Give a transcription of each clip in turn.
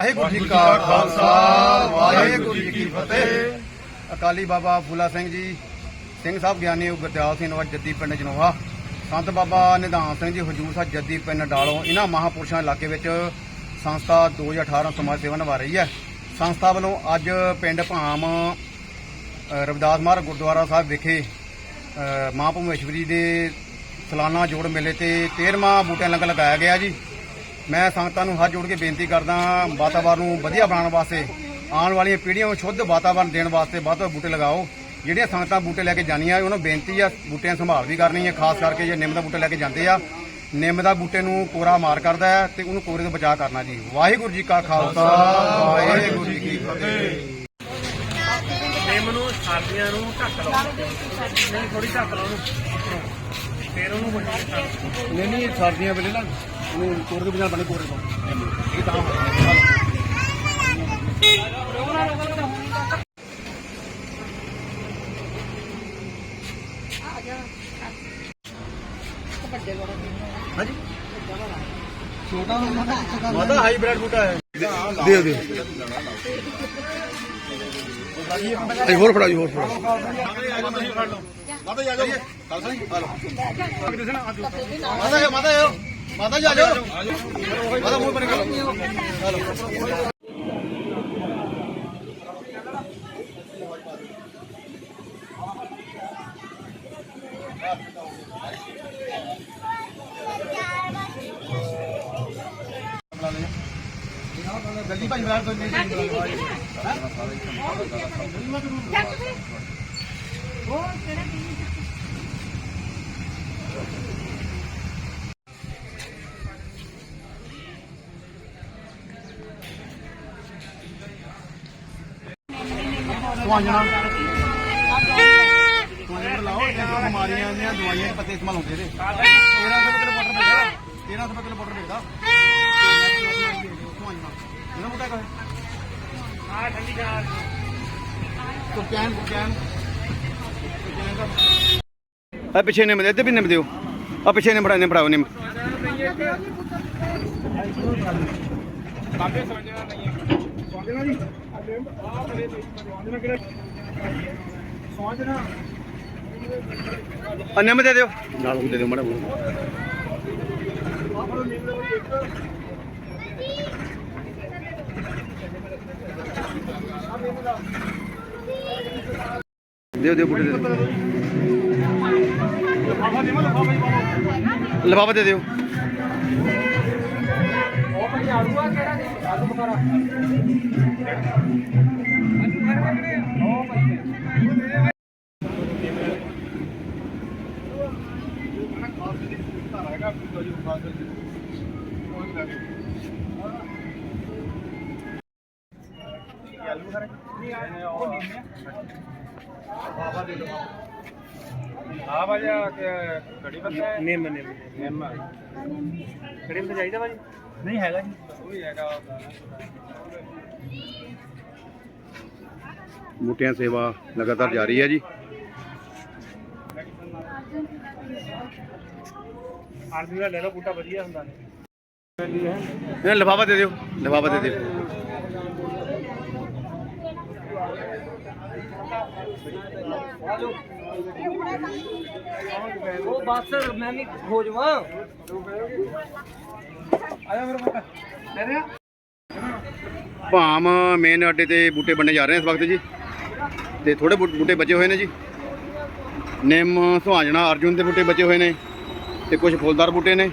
ਵਾਹਿਗੁਰੂ ਜੀ ਕਾ ਖਾਲਸਾ ਵਾਹਿਗੁਰੂ ਜੀ ਕੀ ਫਤਿਹ। ਅਕਾਲੀ ਬਾਬਾ ਫੂਲਾ ਸਿੰਘ ਜੀ ਸਿੰਘ ਸਾਹਿਬ ਗਿਆਨੀ ਗੁਰਦਿਆਲ ਸਿੰਘ ਨਵਾਂ ਜੱਦੀ ਪਿੰਡ ਜਨੋਹਾ ਸੰਤ ਬਾਬਾ ਨਿਧਾਨ ਸਿੰਘ ਜੀ ਹਜੂਰ ਸਾਹਿਬ ਜੱਦੀ ਪਿੰਡ ਡਾਲੋਂ ਇਹਨਾਂ ਮਹਾਪੁਰਸ਼ਾਂ ਇਲਾਕੇ ਵਿੱਚ ਸੰਸਥਾ 2018 ਸਮਾਜ ਸੇਵਾ ਨਿਭਾ ਰਹੀ ਹੈ। ਸੰਸਥਾ ਵੱਲੋਂ ਅੱਜ ਪਿੰਡ ਭਾਮ ਰਵਿਦਾਸ ਮਹਾਰਾਜ ਗੁਰਦੁਆਰਾ ਸਾਹਿਬ ਵਿਖੇ ਮਾਂ ਭੂਮੇਸ਼ਵਰੀ ਦੇ ਸਾਲਾਨਾ ਜੋੜ ਮੇਲੇ ਤੇ 13ਵਾਂ ਬੂਟਿਆਂ ਲੰਗਰ ਲਗਾਇਆ ਗਿਆ ਜੀ। ਮੈਂ ਸੰਗਤਾਂ ਨੂੰ ਹੱਥ ਜੋੜ ਕੇ ਬੇਨਤੀ ਕਰਦਾ ਵਾਤਾਵਰਨ ਨੂੰ ਵਧੀਆ ਬਣਾਉਣ ਵਾਸਤੇ ਆਉਣ ਵਾਲੀਆਂ ਪੀੜ੍ਹੀਆਂ ਨੂੰ ਸ਼ੁੱਧ ਵਾਤਾਵਰਨ ਦੇਣ ਵਾਸਤੇ ਵੱਧ ਤੋਂ ਬੂਟੇ ਲਗਾਓ। ਜਿਹੜੀਆਂ ਸੰਗਤਾਂ ਬੂਟੇ ਲੈ ਕੇ ਜਾਂਦੀਆਂ ਉਹਨਾਂ ਨੂੰ ਬੇਨਤੀ ਆ ਬੂਟਿਆਂ ਦੀ ਸੰਭਾਲ ਵੀ ਕਰਨੀ ਹੈ। ਖਾਸ ਕਰਕੇ ਜੇ ਨਿੰਮ ਦਾ ਬੂਟਾ ਲੈ ਕੇ ਜਾਂਦੇ ਆ ਨਿੰਮ ਦਾ ਬੂਟੇ ਨੂੰ ਕੋਰਾ ਮਾਰ ਕਰਦਾ ਹੈ ਤੇ ਉਹਨੂੰ ਕੋਰੇ ਤੋਂ ਬਚਾਅ ਕਰਨਾ ਜੀ। ਵਾਹਿਗੁਰੂ ਜੀ ਕਾ ਖਾਲਸਾ ਵਾਹਿਗੁਰੂ ਜੀ ਕੀ ਫਤਿਹ। ਨਿੰਮ ਨੂੰ ਸਰਦੀਆਂ ਨੂੰ ਢੱਕ ਲਓ। ਨਹੀਂ ਥੋੜੀ ਢੱਕ ਲਓ ਉਹਨੂੰ। ਫਿਰ ਉਹਨੂੰ ਨਹੀਂ ਨਹੀਂ ਸਰਦੀਆਂ ਵੇਲੇ ਨਾ ਕੋਰੇ ਤੋਂ ਬਚਾਅ ਬਣੇ ਕੋਰੇ ਤੋਂ ਇਹ ਤਾਂ ਹਾਂਜੀ ਛੋਟਾ ਮਾਦਾ ਹਾਈਬ੍ਰਿਡ ਬੂਟਾ ਹੈ ਦਿਓ ਦਿਓ ਅਈ ਹੋਰ ਫੜਾ ਜੀ ਹੋਰ ਫੜਾ ਮਾਤਾ ਜੀ ਆ ਜਾਓ। ਖਾਲਸਾ ਜੀ ਆ ਲਓ ਮਾਤਾ ਜੀ ਮਾਤਾ ਜੀ ਮਾਤਾ ਜੀ ਆ ਜਾਓ। ਮਾਤਾ ਮੂੰਹ ਬਣ ਕੇ ਗੱਲੀ ਭਾਈ ਬਾਹਰ ਤੋਂ ਨਹੀਂ ਲਾਓ ਇਹ ਬਿਮਾਰੀਆਂ ਦੀਆਂ ਦਵਾਈਆਂ ਦੇ ਪੱਤੇ ਇਸਤੇਮਾਲ ਹੁੰਦੇ ਇਹਦੇ 1300 ਕਿਲੋ ਪਾਊਡਰ ਮਿਲਦਾ 1300 ਕਿਲੋ ਪਾਊਡਰ ਮਿਲਦਾ ਸਵਾਂਜਣਾ ਇਹਨਾਂ ਮੁੰਡਾ ਕਹੇ ਆ ਠੰਡੀ ਚਾਹ ਤੋ ਕੈਨ ਕੈਨ ਆ ਪਿੱਛੇ ਨਿੰਮ ਦੇ ਇੱਧਰ ਵੀ ਨਿੰਮ ਦਿਓ। ਆ ਪਿੱਛੇ ਨਿੰਮ ਫੜਾ ਨਿੰਮ ਫੜਾਓ ਨਿੰਮ। ਬਾਬੇ ਸਮਝਣਾ ਨਹੀਂ ਹੈ। ਸਮਝਣਾ ਜੀ। ਆ ਬੜੇ ਸਮਝਣਾ ਕਿਹੜਾ ਸਮਝਣਾ ਆ ਨਿੰਮ ਦੇ ਦਿਓ। ਨਾਲ ਦੇ ਦਿਓ ਮਾੜਾ ਮੋਟਾ। ਦਿਓ ਦਿਓ ਬੁੱਢੇ ਦੇ ਦਿਓ। ਲਿਫਾਫਾ ਦੇ ਦਿਓ। ਭਾਈ ਆਲੂ ਆ ਕਿਹੜਾ ਜੀ ਆਲੂ ਬੁਖਾਰਾ ਉਹ ਭਾਈ ਆ ਭਾਜਾ ਕੜੀ ਪੱਤਾ ਨਿੰਮ ਨਿੰਮ। ਨਿੰਮ ਕੜੀ ਪੱਤਾ ਚਾਹੀਦਾ ਭਾਜੀ ਨਹੀਂ ਹੈਗਾ ਜੀ ਉਹ ਵੀ ਹੈਗਾ ਬੂਟਿਆਂ ਸੇਵਾ ਲਗਾਤਾਰ ਜਾਰੀ ਹੈ ਜੀ ਆਰਮੀ ਦਾ ਲੈ ਲਓ ਬੂਟਾ ਵਧੀਆ ਹੁੰਦਾ ਇਹ ਲਿਫਾਫਾ ਦੇ ਦਿਓ ਲਿਫਾਫਾ ਦੇ ਦਿਓ ਉਹ ਬਸ ਮੈਂ ਵੀ ਹੋ ਜਾਵਾਂ ਆਇਆ ਭਾਮ ਮੇਨ ਅੱਡੇ ਤੇ ਬੂਟੇ ਬੰਨੇ ਜਾ ਰਹੇ ਨੇ ਇਸ ਵਕਤ ਜੀ। ਤੇ ਥੋੜੇ ਬੂਟੇ ਬਚੇ ਹੋਏ ਨੇ ਜੀ। ਨਿੰਮ, ਸੁਹਾਜਣਾ, ਅਰਜੁਨ ਦੇ ਬੂਟੇ ਬਚੇ ਹੋਏ ਨੇ ਤੇ ਕੁਝ ਫੁੱਲਦਾਰ ਬੂਟੇ ਨੇ।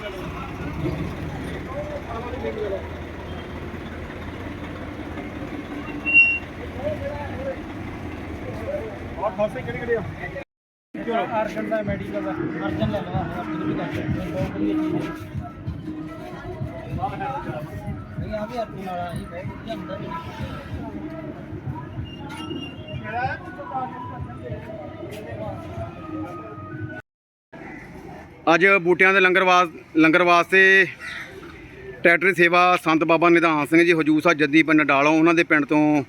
ਔਰ ਖਾਸੇ ਕਿਹੜੇ ਕਿਹੜੇ ਆ ਅਰਜਨ ਦਾ ਮੈਡੀਕਲ ਦਾ ਅਰਜਨ ਲੈ ਲਵਾ ਅਰਜਨ ਵੀ ਕਰ ਬਹੁਤ ਵਧੀਆ ਚੀਜ਼ ਹੈ ਨਹੀਂ ਆ ਵੀ ਅਰਜਨ ਵਾਲਾ ਹੀ ਬਹੁਤ ਵਧੀਆ ਹੁੰਦਾ ਅੱਜ ਬੂਟਿਆਂ ਦੇ ਲੰਗਰ ਵਾਸ, ਲੰਗਰ ਵਾਸਤੇ ਟਰੈਕਟਰ ਸੇਵਾ ਸੰਤ ਬਾਬਾ ਨਿਧਾਨ ਸਿੰਘ ਜੀ, ਹਜੂਰ ਸਾਹਿਬ, ਜੱਦੀ ਪਿੰਡ ਡਾਲੋਂ ਉਹਨਾਂ ਦੇ ਪਿੰਡ ਤੋਂ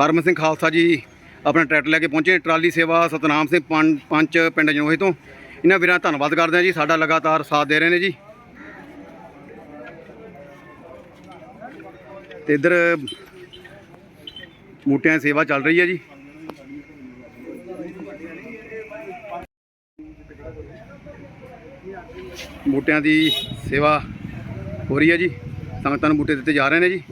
ਹਰਮਨ ਸਿੰਘ ਖਾਲਸਾ ਜੀ ਆਪਣਾ ਟਰੈਕਟਰ ਲੈ ਕੇ ਪਹੁੰਚੇ। ਟਰਾਲੀ ਸੇਵਾ ਸਤਨਾਮ ਸਿੰਘ ਪੰਚ ਪਿੰਡ ਜਨੋਹੇ ਤੋਂ। ਇਹਨਾਂ ਵੀਰਾਂ ਧੰਨਵਾਦ ਕਰਦੇ ਹਾਂ ਜੀ। ਸਾਡਾ ਲਗਾਤਾਰ ਸਾਥ ਦੇ ਰਹੇ ਨੇ ਜੀ। ਤੇ ਇੱਧਰ ਬੂਟਿਆਂ ਦੀ ਸੇਵਾ ਚੱਲ ਰਹੀ ਹੈ ਜੀ। ਬੂਟਿਆਂ ਦੀ ਸੇਵਾ ਹੋ ਰਹੀ ਹੈ ਜੀ। ਸੰਗਤਾਂ ਨੂੰ ਬੂਟੇ ਦਿੱਤੇ ਜਾ ਰਹੇ ਨੇ ਜੀ।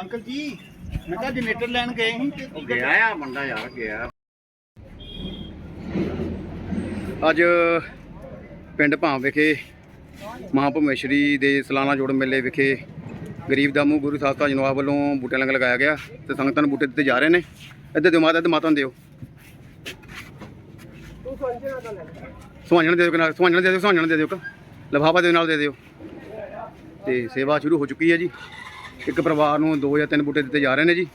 ਅੰਕਲ ਜੀ, ਮੈਂ ਕਿਹਾ ਜਨਰੇਟਰ ਲੈਣ ਗਏ ਸੀ। ਤੇ ਕੀ ਗਿਆ ਆ, ਮੁੰਡਾ ਯਾਰ ਗਿਆ। ਅੱਜ ਪਿੰਡ ਭਾਂ ਵਿਖੇ ਮਹਾਪਰਮੇਸ਼ਰੀ ਦੇ ਸਾਲਾਨਾ ਜੋੜ ਮੇਲੇ ਵਿਖੇ ਗਰੀਬ ਦਾ ਮੂੰਹ ਗੁਰੂ ਸਾਹਿਬ ਧੰਨ ਜਨਵਾਬ ਵੱਲੋਂ ਬੂਟੇ ਲੰਗਰ ਲਗਾਇਆ ਗਿਆ ਤੇ ਸੰਗਤਾਂ ਨੂੰ ਬੂਟੇ ਦਿੱਤੇ ਜਾ ਰਹੇ ਨੇ। ਇੱਧਰ ਦਿਓ ਮਾਤਾ, ਇੱਧਰ ਮਾਤਾ ਨੂੰ ਦਿਓ। ਸੁਹਾਂਜਣ ਦੇ ਦਿਓ ਨਾਲ ਸੁਹਾਂਜਣ ਦੇ ਦਿਓ ਸੁਹਾਂਜਣ ਦੇ ਦਿਓ ਇੱਕ। ਲਿਫਾਫਾ ਦੇ ਨਾਲ ਦੇ ਦਿਓ। ਤੇ ਸੇਵਾ ਸ਼ੁਰੂ ਹੋ ਚੁੱਕੀ ਹੈ ਜੀ। ਇੱਕ ਪਰਿਵਾਰ ਨੂੰ ਦੋ ਜਾਂ ਤਿੰਨ ਬੂਟੇ ਦਿੱਤੇ ਜਾ ਰਹੇ ਨੇ ਜੀ।